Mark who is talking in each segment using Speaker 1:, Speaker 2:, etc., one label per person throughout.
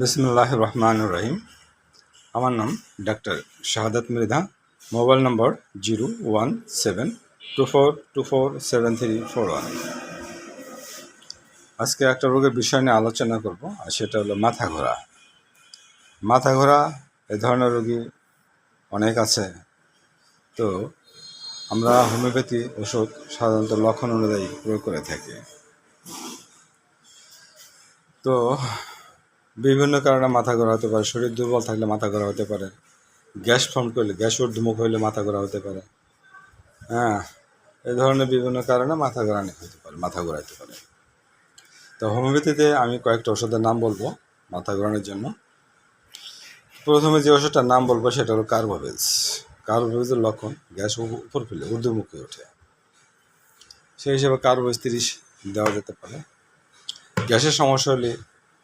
Speaker 1: বিসমুল্লাহ রহমান রহিম আমার নাম doctor Shahadat Mridha. Mobile number zero one seven two four two four, seven three four one. আজকে একটা রোগের বিষয় নিয়ে আলোচনা করব, আর সেটা হলো মাথা ঘোরা। মাথা ঘোরা, এ ধরনের রোগী অনেক আছে। তো আমরা হোমিওপ্যাথি ওষুধ সাধারণত লক্ষণ অনুযায়ী প্রয়োগ করে থাকি। তো বিভিন্ন কারণে মাথা ঘোরা হতে পারে, শরীর দুর্বল থাকলে মাথা ঘোরা হতে পারে, গ্যাস ফর্ম করলে, গ্যাস ঊর্ধ্বমুখ হইলে মাথা ঘোরা হতে পারে। হ্যাঁ এই ধরনের বিভিন্ন কারণে মাথা ঘোরানি হতে পারে, মাথা ঘোরাইতে পারে। তো হোমিওপ্যাথিতে আমি কয়েকটা ওষুধের নাম বলব, মাথা ঘোরানোর জন্য। প্রথমে যে ওষুধটার নাম বলব, সেটা হলো কার্বোভেজ কার্বোভেজের লক্ষণ গ্যাস উপর ফেলে, ঊর্ধ্বমুখে ওঠে। সেই হিসেবে কার্বোভেজ তিরিশ দেওয়া যেতে পারে। গ্যাসের সমস্যা হলে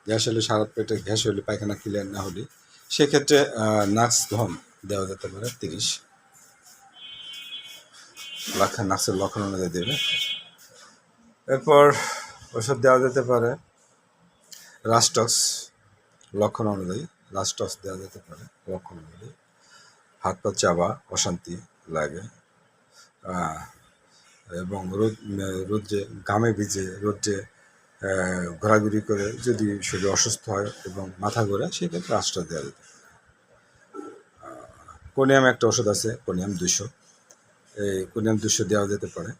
Speaker 1: গ্যাস হলে সারা পেটে গ্যাস হলে পায়খানা ক্লিয়ার না হলে, সেক্ষেত্রে নাক্স ধম দেওয়া যেতে পারে, তিরিশ। লক্ষণ নাক্সের লক্ষণ অনুযায়ী দেবে। এরপর ওষুধ দেওয়া যেতে পারে রাস্টক্স লক্ষণ অনুযায়ী রাস্টক্স দেওয়া যেতে পারে, লক্ষণ অনুযায়ী। হাত পা চাবা, অশান্তি লাগে। এবং রোদ রোদ্রে ঘামে ভিজে রোদ্রে ঘোরাঘুরি করে যদি শরীর অসুস্থ হয় এবং মাথা ঘোরে, সেক্ষেত্রে আশ্রয় দেওয়া যেতে কোনিয়াম একটা ওষুধ আছে, কোনিয়াম দুশো এই কোনিয়াম দুশো দেওয়া যেতে পারে,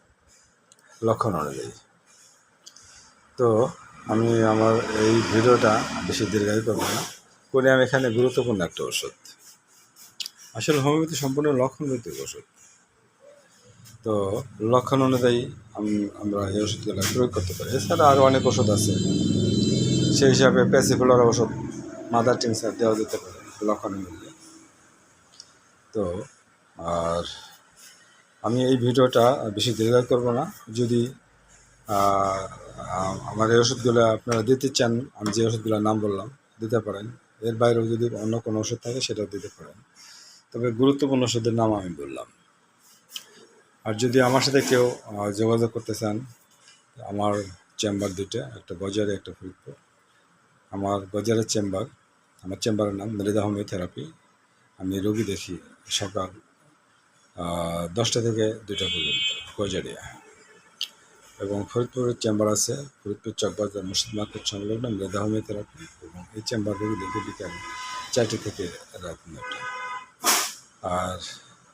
Speaker 1: লক্ষণ অনুযায়ী। তো আমি আমার এই ভিডিওটা বেশি দীর্ঘায়ু করব না। কোনিয়াম এখানে গুরুত্বপূর্ণ একটা ওষুধ। আসলে হোমিওপ্যাথি সম্পূর্ণ লক্ষণ ভিত্তিক ওষুধ। তো লক্ষণ অনুযায়ী আমরা এই ওষুধগুলো প্রয়োগ করতে পারি। এছাড়া আরও অনেক ওষুধ আছে। সেই হিসাবে প্যাসিফুলার ওষুধ মাদার টিনসার দেওয়া যেতে পারে লক্ষণ অনুযায়ী। তো, আর আমি এই ভিডিওটা বেশি দীর্ঘায়ু করব না। যদি আমার এই ওষুধগুলো আপনারা দিতে চান, আমি যে ওষুধগুলোর নাম বললাম, দিতে পারেন। এর বাইরেও যদি অন্য কোনো ওষুধ থাকে, সেটাও দিতে পারেন। তবে গুরুত্বপূর্ণ ওষুধের নাম আমি বললাম। আর যদি আমার সাথে কেউ যোগাযোগ করতে চান, আমার চেম্বার দুইটা, একটা গজারে, একটা ফরিদপুর। আমার গজারের চেম্বার, আমার চেম্বারের নাম মৃদা হোমিওথেরাপি আমি রোগী দেখি সকাল দশটা থেকে দুইটা পর্যন্ত, গজারিয়া। এবং ফরিদপুরের চেম্বার আছে, ফরিদপুর চকবাজার মসজিদ মার্কেট সংলগ্ন মৃদা হোমিওথেরাপি এবং এই চেম্বার রোগী দেখি বিকাল চারটে থেকে রাত নটা আর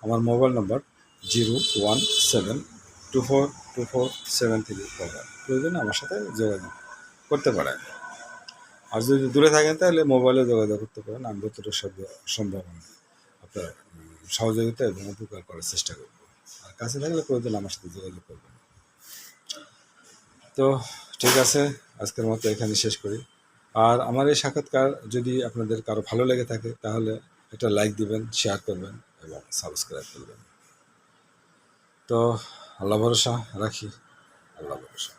Speaker 1: আমার mobile number zero one seven two four two four seven three four প্রয়োজনে আমার সাথে যোগাযোগ করতে পারেন। আর যদি দূরে থাকেন তাহলে মোবাইলে যোগাযোগ করতে পারেন। আমি যতটা সব- সম্ভব আমি আপনার সহযোগিতা এবং উপকার করার চেষ্টা করব। আর কাছে থাকলে প্রয়োজন আমার সাথে যোগাযোগ করবেন। তো ঠিক আছে, আজকের মতো এখানে শেষ করি। আর আমার এই সাক্ষাৎকার যদি আপনাদের কারও ভালো লেগে থাকে, তাহলে একটা লাইক দিবেন, শেয়ার করবেন এবং সাবস্ক্রাইব করবেন। তো আল্লাহ ভরসা রাখি। আল্লাহ ভরসা।